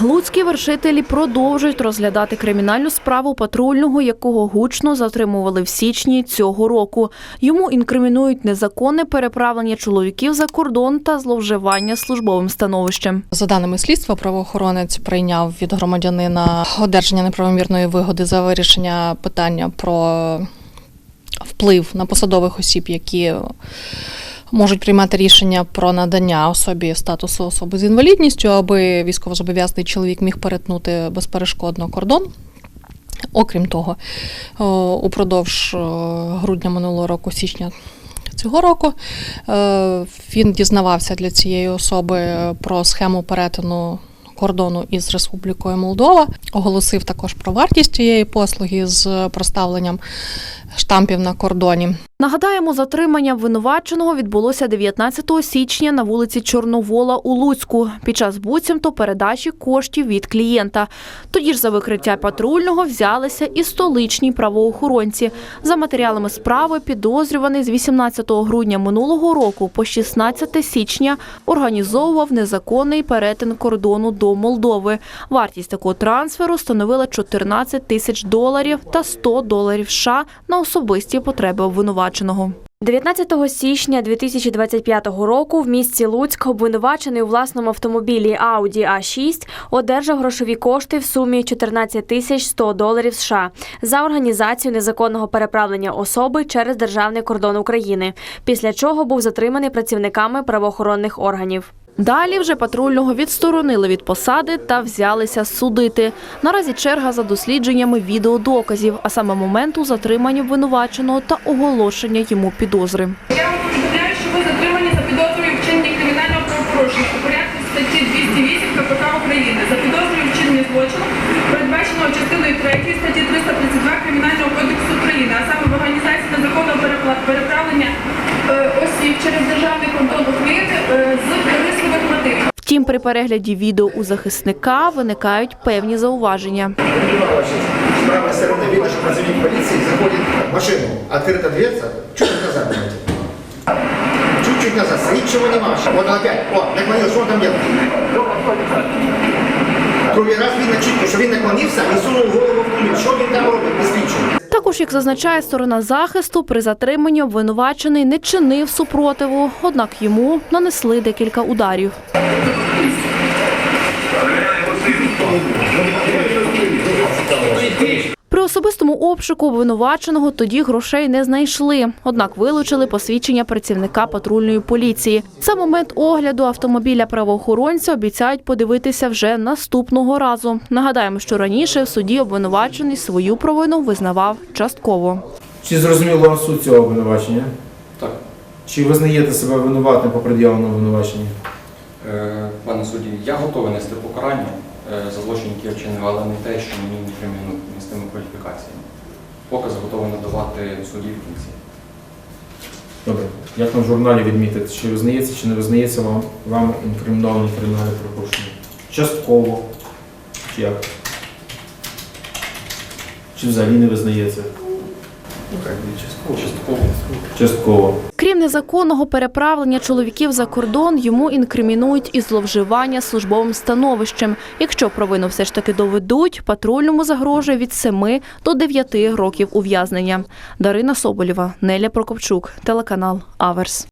Луцькі вершителі продовжують розглядати кримінальну справу патрульного, якого гучно затримували в січні цього року. Йому інкримінують незаконне переправлення чоловіків за кордон та зловживання службовим становищем. За даними слідства, правоохоронець прийняв від громадянина одержання неправомірної вигоди за вирішення питання про вплив на посадових осіб, які можуть приймати рішення про надання особі статусу особи з інвалідністю, аби військовозобов'язаний чоловік міг перетнути безперешкодно кордон. Окрім того, упродовж грудня минулого року, січня цього року, е, він дізнавався для цієї особи про схему перетину кордону із Республікою Молдова, оголосив також про вартість цієї послуги з проставленням штампів на кордоні. Нагадаємо, затримання обвинуваченого відбулося 19 січня на вулиці Чорновола у Луцьку під час буцімто передачі коштів від клієнта. Тоді ж за викриття патрульного взялися і столичні правоохоронці. За матеріалами справи підозрюваний з 18 грудня минулого року по 16 січня організовував незаконний перетин кордону до Молдови. Вартість такого трансферу становила 14 тисяч доларів та 100 доларів США на особисті потреби обвинуваченого. 19 січня 2025 року в місті Луцьк обвинувачений у власному автомобілі Audi A6 одержав грошові кошти в сумі 14 тисяч 100 доларів США за організацію незаконного переправлення особи через державний кордон України, після чого був затриманий працівниками правоохоронних органів. Далі вже патрульного відсторонили від посади та взялися судити. Наразі черга за дослідженнями відеодоказів, а саме моменту затримання обвинуваченого та оголошення йому підозри. Я вам повідомляю, що ви затримані за підозрою вчинення кримінального правопорушення у порядку статті 208 КПК України за підозрою вчинення злочину, передбаченого частиною 3 статті 332 Кримінального кодексу України, а саме в організації незаконного перепла- переправлення е, осіб через державний кордон України е, з корисливих мотивів. Втім, при перегляді відео у захисника виникають певні зауваження. С правой стороны видно, что працовник полиции заходит в машину. Открыта дверца, чуть-чуть назад давайте. Чуть-чуть назад, чего не маш. Вот опять, о, наклонился, он там делает? Другий раз видно чітко, що він наклонився і сунув голову в кулі. Що він там робить. Також, як зазначає сторона захисту, при затриманні обвинувачений не чинив супротиву, однак йому нанесли декілька ударів. При особистому обшуку обвинуваченого тоді грошей не знайшли, однак вилучили посвідчення працівника патрульної поліції. За момент огляду автомобіля правоохоронця обіцяють подивитися вже наступного разу. Нагадаємо, що раніше в суді обвинувачений свою провину визнавав частково. Чи зрозуміло вам суть цього обвинувачення? Так, Чи визнаєте себе винуватим по пред'явленому обвинуваченню? е, пане судді, я готовий нести покарання е, за злочин, який я вчинив, але не те, що мені не кримінують не з тими кваліфікаціями. Показ заготовано надавати судді кінці. Добре. Як нам в журналі відмітити, чи визнається, чи не визнається вам, вам інкриміновані кримінальне припущення? Частково. Чи як? Чи взагалі не визнається? Частково. Частково. Крім незаконного переправлення чоловіків за кордон, йому інкримінують і зловживання службовим становищем. Якщо провину все ж таки доведуть, патрульному загрожує від 7 до 9 років ув'язнення. Дарина Соболєва, Неля Прокопчук, телеканал Аверс.